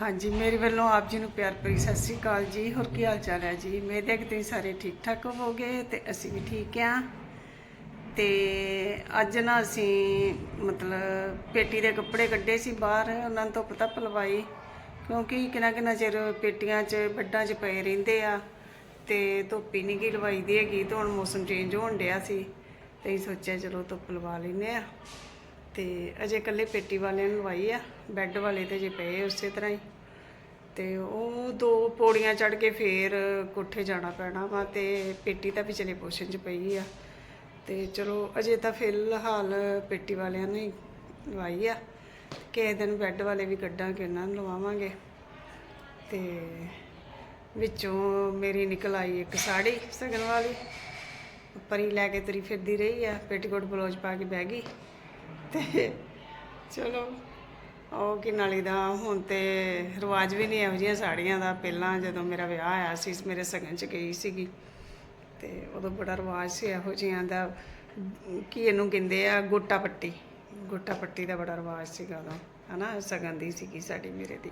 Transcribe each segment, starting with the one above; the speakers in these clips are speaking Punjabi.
ਹਾਂਜੀ, ਮੇਰੇ ਵੱਲੋਂ ਆਪ ਜੀ ਨੂੰ ਪਿਆਰ ਭਰੀ ਸਤਿ ਸ੍ਰੀ ਅਕਾਲ ਜੀ। ਹੋਰ ਕੀ ਹਾਲ ਚਾਲ ਹੈ ਜੀ? ਮੇਰੇ ਕਿ ਤੁਸੀਂ ਸਾਰੇ ਠੀਕ ਠਾਕ ਹੋਵੋਗੇ ਤੇ ਅਸੀਂ ਵੀ ਠੀਕ ਆ ਤੇ ਅੱਜ ਨਾ ਅਸੀਂ ਮਤਲਬ ਪੇਟੀ ਦੇ ਕੱਪੜੇ ਕੱਢੇ ਸੀ ਬਾਹਰ, ਉਹਨਾਂ ਨੂੰ ਧੁੱਪ ਧੱਪ ਲਵਾਈ ਕਿਉਂਕਿ ਕਿੰਨਾ ਕਿੰਨਾ ਚਿਰ ਪੇਟੀਆਂ 'ਚ ਬੱਡਾਂ 'ਚ ਪਏ ਰਹਿੰਦੇ ਆ ਤੇ ਧੁੱਪ ਹੀ ਨਹੀਂ ਗੀ ਲਵਾਈ ਦੀ ਹੈਗੀ ਤੇ ਹੁਣ ਮੌਸਮ ਚੇਂਜ ਹੋਣ ਡਿਆ ਸੀ। ਤੇ ਅਸੀਂ ਸੋਚਿਆ ਚਲੋ ਧੁੱਪ ਲਵਾ ਲੈਨੇ ਆ। ਤੇ ਅਜੇ ਇਕੱਲੇ ਪੇਟੀ ਵਾਲਿਆਂ ਨੂੰ ਲਵਾਈ ਆ, ਬੈੱਡ ਵਾਲੇ ਤੇ ਜੇ ਪਏ ਉਸੇ ਤਰ੍ਹਾਂ ਹੀ। ਤੇ ਉਹ ਦੋ ਪੌੜੀਆਂ ਚੜ ਕੇ ਫੇਰ ਕੋਠੇ ਜਾਣਾ ਪੈਣਾ ਵਾ ਤੇ ਪੇਟੀ ਤਾਂ ਵਿਚਲੇ ਪੋਸ਼ਨ 'ਚ ਪਈ ਆ। ਤੇ ਚਲੋ ਅਜੇ ਤਾਂ ਫਿਲਹਾਲ ਪੇਟੀ ਵਾਲਿਆਂ ਨੂੰ ਹੀ ਲਵਾਈ ਆ। ਕਿਸੇ ਦਿਨ ਬੈੱਡ ਵਾਲੇ ਵੀ ਕੱਢਾਂਗੇ, ਉਹਨਾਂ ਨੂੰ ਲਵਾਵਾਂਗੇ। ਤੇ ਵਿੱਚੋਂ ਮੇਰੀ ਨਿਕਲ ਆਈ ਇੱਕ ਸਾੜੀ ਸਗਨ ਵਾਲੀ ਪਰੀ ਲੈ ਕੇ ਤੁਰੀ ਫਿਰਦੀ ਰਹੀ ਆ, ਪੇਟੀਕੋਟ ਬਲੌਜ ਪਾ ਕੇ ਬਹਿ ਗਈ। ਤੇ ਚਲੋ, ਉਹ ਕਿ ਨਾਲੀ ਦਾ, ਹੁਣ ਤੇ ਰਿਵਾਜ ਵੀ ਨਹੀਂ ਇਹੋ ਜਿਹੀਆਂ ਸਾੜੀਆਂ ਦਾ। ਪਹਿਲਾਂ ਜਦੋਂ ਮੇਰਾ ਵਿਆਹ ਆਇਆ ਸੀ, ਮੇਰੇ ਸਗਨ ਚ ਗਈ ਸੀਗੀ, ਤੇ ਉਦੋਂ ਬੜਾ ਰਿਵਾਜ ਸੀ ਇਹੋ ਜਿਹੀਆਂ ਦਾ। ਕੀ ਇਹਨੂੰ ਕਹਿੰਦੇ ਆ, ਗੋਟਾ ਪੱਟੀ। ਗੋਟਾ ਪੱਟੀ ਦਾ ਬੜਾ ਰਿਵਾਜ ਸੀਗਾ ਉਦੋਂ ਹਨਾ ਸਗਨ ਦੀ ਸੀਗੀ ਸਾਡੀ ਮੇਰੇ ਦੀ।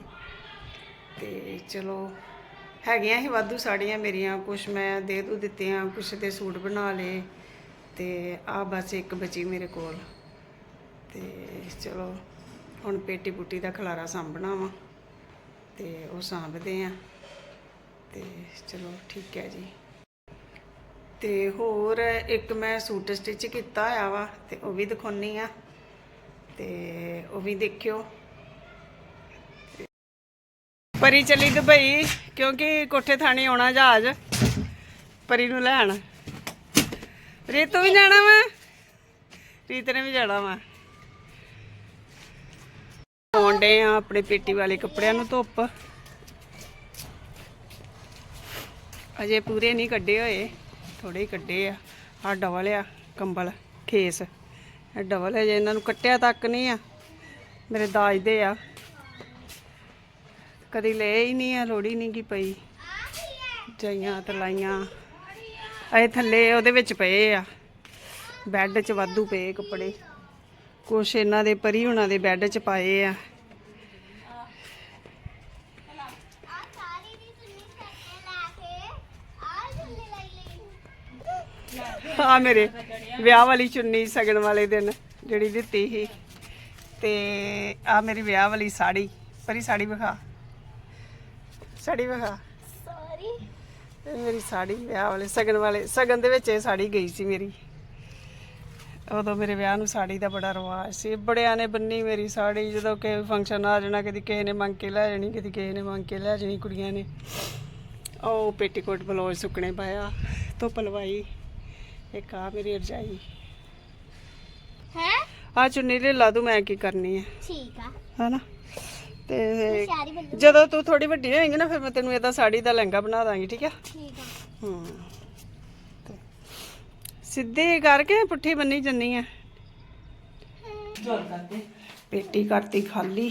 ਤੇ ਚਲੋ, ਹੈਗੀਆਂ ਹੀ ਵਾਧੂ ਸਾੜੀਆਂ ਮੇਰੀਆਂ, ਕੁਛ ਮੈਂ ਦੇ ਦੂ ਦਿੱਤੀਆਂ, ਕੁਛ ਤੇ ਸੂਟ ਬਣਾ ਲਏ, ਤੇ ਆ ਬਸ ਇੱਕ ਬਚੀ ਮੇਰੇ ਕੋਲ। ਤੇ ਚਲੋ, ਹੁਣ ਪੇਟੀ ਪੁੱਟੀ ਦਾ ਖਲਾਰਾ ਸਾਂਭਣਾ ਵਾ ਤੇ ਉਹ ਸਾਂਭਦੇ ਆ ਤੇ ਚਲੋ ਠੀਕ ਹੈ ਜੀ। ਤੇ ਹੋਰ ਇੱਕ ਮੈਂ ਸੂਟ ਸਟਿਚ ਕੀਤਾ ਹੋਇਆ ਵਾ ਤੇ ਉਹ ਵੀ ਦਿਖਾਉਣੀ ਆ ਤੇ ਉਹ ਵੀ ਦੇਖਿਓ। ਪਰੀ ਚਲੀ ਦੁਬਈ ਕਿਉਂਕਿ ਕੋਠੇ ਥਾਣੇ ਆਉਣਾ ਜਹਾਜ਼, ਪਰੀ ਨੂੰ ਲੈਣ। ਰੀਤੂ ਵੀ ਜਾਣਾ ਵਾ? ਰੀਤ ਨੇ ਵੀ ਜਾਣਾ ਵਾ? ਆਉਂਦੇ ਆ ਆਪਣੇ ਪੇਟੀ ਵਾਲੇ ਕੱਪੜਿਆਂ ਨੂੰ ਧੁੱਪ। ਅਜੇ ਪੂਰੇ ਨਹੀਂ ਕੱਢੇ ਹੋਏ ਥੋੜੇ ਹੀ ਕੱਢੇ ਆ। ਆ ਡਬਲ ਆ, ਕੰਬਲ, ਖੇਸ। ਇਹ ਡਬਲ ਹੈ ਜੇ ਇਹਨਾਂ ਨੂੰ ਕੱਟਿਆ ਤੱਕ ਨਹੀਂ ਆ। ਮੇਰੇ ਦਾਜ ਦੇ ਆ। ਕਦੀ ਲਏ ਹੀ ਨਹੀਂ ਆ, ਲੋੜੀ ਨਹੀਂ ਕੀ ਪਈ। ਜਾਈਆਂ ਤਲਾਈਆਂ ਇਹ ਥੱਲੇ ਉਹਦੇ ਵਿੱਚ ਪਏ ਆ। ਬੈੱਡ 'ਚ ਵਾਧੂ ਪਏ ਕੱਪੜੇ। ਕੁਛ ਇਹਨਾਂ ਦੇ ਪਰੀ ਹੁਣਾਂ ਦੇ ਬੈੱਡ 'ਚ ਪਾਏ ਆ। ਆ ਮੇਰੇ ਵਿਆਹ ਵਾਲੀ ਚੁੰਨੀ ਸਗਣ ਵਾਲੇ ਦਿਨ ਜਿਹੜੀ ਦਿੱਤੀ ਸੀ। ਤੇ ਆ ਮੇਰੀ ਵਿਆਹ ਵਾਲੀ ਸਾੜੀ ਪਰੀ ਸਾੜੀ ਵਿਖਾ। ਸਾੜੀ ਵਿਖਾ। ਇਹ ਮੇਰੀ ਸਾੜੀ ਵਿਆਹ ਵਾਲੇ ਸਗਨ ਵਾਲੇ ਸਗਨ ਦੇ ਵਿੱਚ ਇਹ ਸਾੜੀ ਗਈ ਸੀ ਮੇਰੀ। ਉਦੋਂ ਮੇਰੇ ਵਿਆਹ ਨੂੰ ਸਾੜੀ ਦਾ ਬੜਾ ਰਿਵਾਜ ਸੀ। ਬੜਿਆਂ ਨੇ ਬੰਨੀ ਮੇਰੀ ਸਾੜੀ ਜਦੋਂ ਕਿਸੇ ਫੰਕਸ਼ਨ ਆ ਜਾਣਾ ਕਦੀ ਕਿਸੇ ਨੇ ਮੰਗ ਕੇ ਲੈ ਜਾਣੀ ਕਦੀ ਕਿਸੇ ਨੇ ਮੰਗ ਕੇ ਲੈ ਜਾਣੀ ਕੁੜੀਆਂ ਨੇ। ਉਹ ਪੇਟੀਕੋਟ ਬਲੌਜ ਸੁੱਕਣੇ ਪਾਇਆ ਧੁੱਪ ਲਵਾਈ। ਇੱਕ ਆ ਮੇਰੀ ਰਜਾਈ। ਹੈ? ਆ ਚੁੰਨੀ ਲੈ ਲਾ ਦੂੰ ਮੈਂ ਕੀ ਕਰਨੀ ਹੈ ਠੀਕ ਆ। ਹਨਾ? ਤੇ ਸ਼ਾਰੀ ਬੰਦੂ ਜਦੋਂ ਤੂੰ ਥੋੜੀ ਵੱਡੀ ਹੋਏਂਗੀ ਨਾ ਫਿਰ ਮੈਂ ਤੈਨੂੰ ਇਹਦਾ ਸਾੜੀ ਦਾ ਲਹਿੰਗਾ ਬਣਾ ਦਾਂਗੀ ਠੀਕ ਠੀਕ ਆ। ਹੂੰ। ਤੇ ਸਿੱਧੀ ਕਰਕੇ ਪੁੱਠੀ ਬੰਨੀ ਜੰਨੀ ਆ। ਪੇਟੀ ਕਰਤੀ ਖਾਲੀ।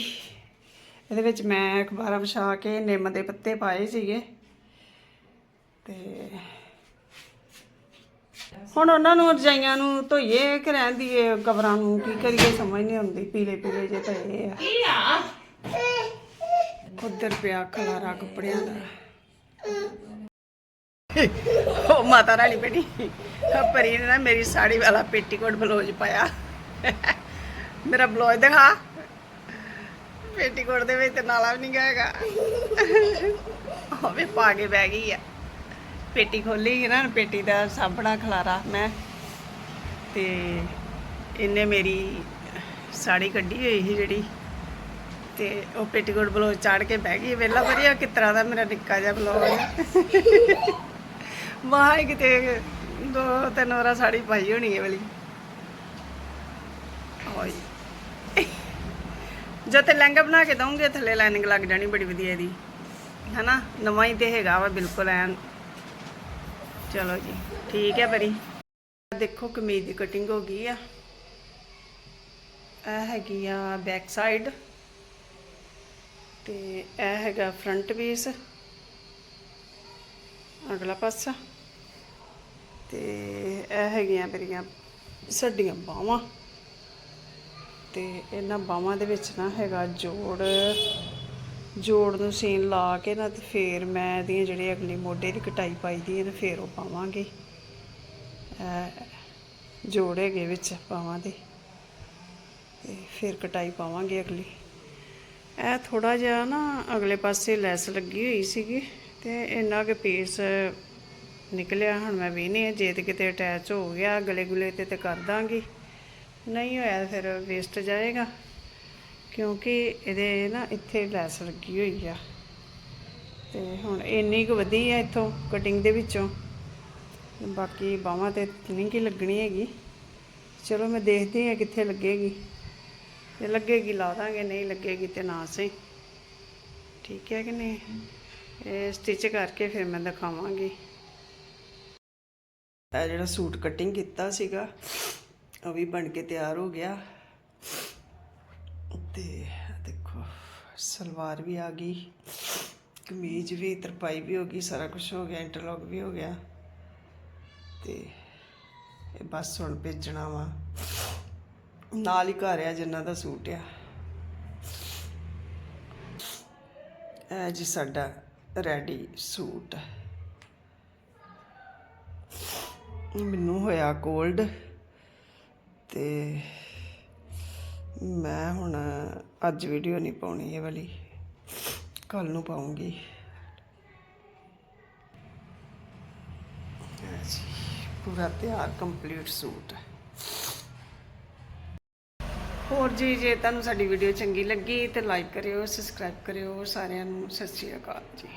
ਇਹਦੇ ਵਿੱਚ ਮੈਂ ਅਖਬਾਰਾਂ ਵਿਛਾ ਕੇ ਨਿੰਮ ਦੇ ਪੱਤੇ ਪਾਏ ਸੀਗੇ। ਤੇ ਹੁਣ ਉਹਨਾਂ ਨੂੰ ਰਜਾਈਆਂ ਨੂੰ ਧੋਈਏ ਕਿ ਰਹਿਣ ਦੀਏ ਕਬਰਾਂ ਨੂੰ ਕੀ ਕਰੀਏ ਸਮਝ ਨਹੀਂ ਆਉਂਦੀ ਪੀਲੇ ਪੀਲੇ ਜੇ ਪਏ ਆ। ਉਧਰ ਪਿਆ ਖਲਾਰਾ ਕੱਪੜਿਆਂ ਦਾ। ਉਹ ਮਾਤਾ ਰਾਣੀ ਬਣੀ ਪਰੀ ਨੇ ਨਾ ਮੇਰੀ ਸਾੜੀ ਵਾਲਾ ਪੇਟੀਕੋਟ ਬਲੌਜ ਪਾਇਆ। ਮੇਰਾ ਬਲੌਜ ਦਿਖਾ। ਪੇਟੀਕੋਟ ਦੇ ਵਿੱਚ ਤੇ ਨਾਲਾ ਵੀ ਨਹੀਂ ਹੈਗਾ। ਉਹ ਵੀ ਪਾ ਕੇ ਬਹਿ ਗਈ ਆ। ਪੇਟੀ ਖੋਲੀ ਨਾ, ਪੇਟੀ ਦਾ ਸਾਂਭਣਾ ਖਲਾਰਾ ਮੈਂ। ਤੇ ਇਹਨੇ ਮੇਰੀ ਸਾੜੀ ਕੱਢੀ ਹੋਈ ਸੀ ਜਿਹੜੀ। ਤੇ ਉਹ ਪੇਟੀਕੋਟ ਬਲੌਜ ਚਾੜ ਕੇ ਬਹਿ ਗਈ। ਵੇਲਾ ਵਧੀਆ ਕਿਸ ਦਾ ਮੇਰਾ ਨਿੱਕਾ ਜਿਹਾ ਬਲੌਜ ਵਾਹ ਕਿਤੇ ਦੋ ਤਿੰਨ ਵਾਰਾ ਸਾੜੀ ਪਾਈ ਹੋਣੀ ਹੈ ਵਾਲੀ। ਓਏ। ਜਦ ਤੇ ਲਹਿੰਗਾ ਬਣਾ ਕੇ ਦਊਂਗੇ ਥੱਲੇ ਲਾਈਨਿੰਗ ਲੱਗ ਜਾਣੀ ਬੜੀ ਵਧੀਆ ਇਹਦੀ। ਹਨਾ? ਨਵਾਂ ਹੀ ਤੇ ਹੈਗਾ ਵਾ, ਬਿਲਕੁਲ ਐਨ। ਚਲੋ ਜੀ, ਠੀਕ ਹੈ ਬਰੀ ਦੇਖੋ ਕਮੀਜ਼ ਦੀ ਕਟਿੰਗ ਹੋ ਗਈ ਆ। ਇਹ ਹੈਗੀ ਆ ਬੈਕ ਸਾਈਡ ਤੇ ਇਹ ਹੈਗਾ ਫਰੰਟ ਪੀਸ ਅਗਲਾ ਪਾਸਾ। ਤੇ ਇਹ ਹੈਗੀਆਂ ਮੇਰੀਆਂ ਸਾਡੀਆਂ ਬਾਹਾਂ। ਤੇ ਇਹਨਾਂ ਬਾਹਾਂ ਦੇ ਵਿੱਚ ਨਾ ਹੈਗਾ ਜੋੜ ਜੋੜ ਨੂੰ ਸੀਨ ਲਾ ਕੇ ਨਾ ਤੇ ਫੇਰ ਮੈਂ ਇਹਦੀਆਂ ਜਿਹੜੇ ਅਗਲੀ ਮੋਢੇ ਦੀ ਕਟਾਈ ਪਾਈ ਦੀ ਹੈ ਤੇ ਫੇਰ ਉਹ ਪਾਵਾਂਗੇ। ਇਹ ਜੋੜ ਹੈਗੇ ਵਿੱਚ ਪਾਵਾਂਗੇ ਤੇ ਫਿਰ ਕਟਾਈ ਪਾਵਾਂਗੇ ਅਗਲੀ। ਇਹ ਥੋੜਾ ਜਿਹਾ ਨਾ ਅਗਲੇ ਪਾਸੇ ਲੈਸ ਲੱਗੀ ਹੋਈ ਸੀਗੀ ਤੇ ਇੰਨਾ ਕਿ ਪੀਸ ਨਿਕਲਿਆ, ਹੁਣ ਮੈਂ ਵੀ ਨਹੀਂ, ਜੇ ਤੇ ਕਿਤੇ ਅਟੈਚ ਹੋ ਗਿਆ ਗਲੇ ਗੁਲੇ ਤੇ ਤੇ ਕਰ ਦਾਂਗੀ। ਨਹੀਂ ਹੋਇਆ ਫਿਰ ਵੇਸਟ ਜਾਏਗਾ। ਕਿਉਂਕਿ ਇਹਦੇ ਨਾ ਇੱਥੇ ਲੈਸ ਲੱਗੀ ਹੋਈ ਆ। ਤੇ ਹੁਣ ਇੰਨੀ ਕੁ ਵਧੀ ਆ ਇੱਥੋਂ ਕਟਿੰਗ ਦੇ ਵਿੱਚੋਂ। ਬਾਕੀ ਬਾਹਾਂ ਤੇ ਨਹੀਂ ਕੀ ਲੱਗਣੀ ਹੈਗੀ। ਚਲੋ ਮੈਂ ਦੇਖਦੀ ਹਾਂ ਕਿੱਥੇ ਲੱਗੇਗੀ। ਜੇ ਲੱਗੇਗੀ ਲਾ ਦਾਂਗੇ, ਨਹੀਂ ਲੱਗੇਗੀ ਤੇ ਨਾ ਸਹੀ। ਠੀਕ ਹੈ ਕਿ ਨਹੀਂ? ਇਹ ਸਟਿਚ ਕਰਕੇ ਫਿਰ ਮੈਂ ਦਿਖਾਵਾਂਗੀ। ਇਹ ਜਿਹੜਾ ਸੂਟ ਕਟਿੰਗ ਕੀਤਾ ਸੀਗਾ, ਉਹ ਵੀ ਬਣ ਕੇ ਤਿਆਰ ਹੋ ਗਿਆ। ਤੇ ਦੇਖੋ, ਸਲਵਾਰ ਵੀ ਆ ਗਈ, ਕਮੀਜ਼ ਵੀ, ਤਰਪਾਈ ਵੀ ਹੋ ਗਈ, ਸਾਰਾ ਕੁਝ ਹੋ ਗਿਆ ਇੰਟਰਲੌਕ ਵੀ ਹੋ ਗਿਆ। ਤੇ ਇਹ ਬਸ ਹੁਣ ਭੇਜਣਾ ਵਾ। ਨਾਲ ਹੀ ਘਰ ਆ ਜਿੰਨਾ ਦਾ ਸੂਟ ਆ। ਇਹ ਜੀ ਸਾਡਾ ਰੈਡੀ ਸੂਟ। ਮੈਨੂੰ ਹੋਇਆ ਕੋਲਡ ਤੇ ਮੈਂ ਹੁਣ ਅੱਜ ਵੀਡੀਓ ਨਹੀਂ ਪਾਉਣੀ ਇਹ ਵਾਲੀ। ਕੱਲ ਨੂੰ ਪਾਉਂਗੀ। ਪੂਰਾ ਤਿਆਰ ਕੰਪਲੀਟ ਸੂਟ ਹੋਰ ਜੀ, ਜੇ ਤੁਹਾਨੂੰ ਸਾਡੀ ਵੀਡੀਓ ਚੰਗੀ ਲੱਗੀ ਤੇ ਲਾਈਕ ਕਰਿਓ ਸਬਸਕ੍ਰਾਈਬ ਕਰਿਓ, ਸਾਰਿਆਂ ਨੂੰ ਸਤਿ ਸ਼੍ਰੀ ਅਕਾਲ ਜੀ।